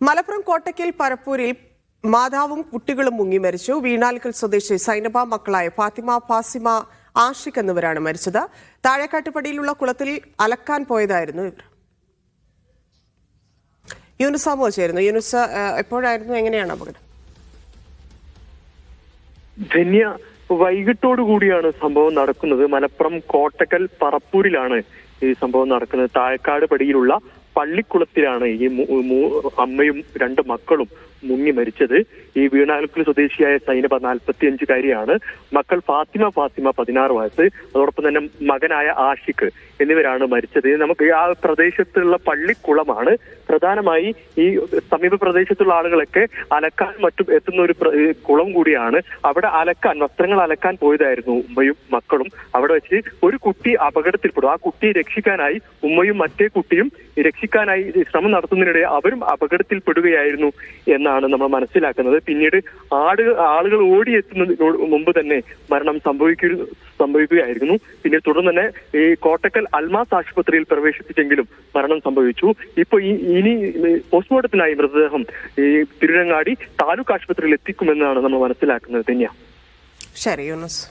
മലപ്പുറം കോട്ടയ്ക്കൽ പരപ്പൂരിൽ മാതാവും കുട്ടികളും മുങ്ങി മരിച്ചു. വീണാലിക്കൽ സ്വദേശി സൈനബ മക്കളായ ഫാത്തിമ ഫാസിമ ആഷിഖ് എന്നിവരാണ് മരിച്ചത്. താഴെക്കാട്ടുപടിയിലുള്ള കുളത്തിൽ അലക്കാൻ പോയതായിരുന്നു ഇവർ. യൂനുസാമോ ചേരുന്നു യൂനുസ് എപ്പോഴായിരുന്നു? എങ്ങനെയാണ് അപകടം? ധന്യ കൂടിയാണ് സംഭവം നടക്കുന്നത്. മലപ്പുറം കോട്ടക്കൽ പറപ്പൂരിലാണ് ഈ സംഭവം നടക്കുന്നത്. താഴക്കാട് പടിയിലുള്ള പള്ളിക്കുളത്തിലാണ് ഈ അമ്മയും രണ്ട് മക്കളും മുങ്ങി മരിച്ചത്. ഈ വീണാലുക്കൽ സ്വദേശിയായ സൈനബ നാൽപ്പത്തിയഞ്ചുകാരിയാണ് മക്കൾ ഫാത്തിമ ഫാത്തിമ പതിനാറ് വയസ്സ്. അതോടൊപ്പം തന്നെ മകനായ ആഷിഖ് എന്നിവരാണ് മരിച്ചത്. നമുക്ക് ആ പ്രദേശത്തുള്ള പള്ളിക്കുളമാണ്. പ്രധാനമായി ഈ സമീപ പ്രദേശത്തുള്ള ആളുകളൊക്കെ അലക്കാൻ മറ്റും എത്തുന്ന ഒരു കുളം കൂടിയാണ്. അവിടെ അലക്കാൻ വസ്ത്രങ്ങൾ അലക്കാൻ പോയതായിരുന്നു ഉമ്മയും മക്കളും. അവിടെ വെച്ച് ഒരു കുട്ടി അപകടത്തിൽപ്പെടും. ആ കുട്ടിയെ രക്ഷിക്കാനായി ഉമ്മയും മറ്റേ കുട്ടിയും രക്ഷിക്കാനായി ശ്രമം നടത്തുന്നതിനിടെ അവരും അപകടത്തിൽപ്പെടുകയായിരുന്നു എന്നാണ് നമ്മൾ മനസ്സിലാക്കുന്നത്. പിന്നീട് ആട് ആളുകൾ ഓടിയെത്തുന്നതിനോട് മുമ്പ് തന്നെ മരണം സംഭവിക്കുക സംഭവിക്കുകയായിരുന്നു. പിന്നെ തുടർന്ന് തന്നെ ഈ കോട്ടക്കൽ അൽമാസ് ആശുപത്രിയിൽ പ്രവേശിപ്പിച്ചെങ്കിലും മരണം സംഭവിച്ചു. ഇപ്പൊ ഈ ഇനി പോസ്റ്റ്മോർട്ടത്തിനായി മൃതദേഹം ഈ തിരുരങ്ങാടി താലൂക്ക് ആശുപത്രിയിൽ എത്തിക്കുമെന്നാണ് നമ്മൾ മനസ്സിലാക്കുന്നത്. തന്നെയാണ് ശരി യൂനുസ്.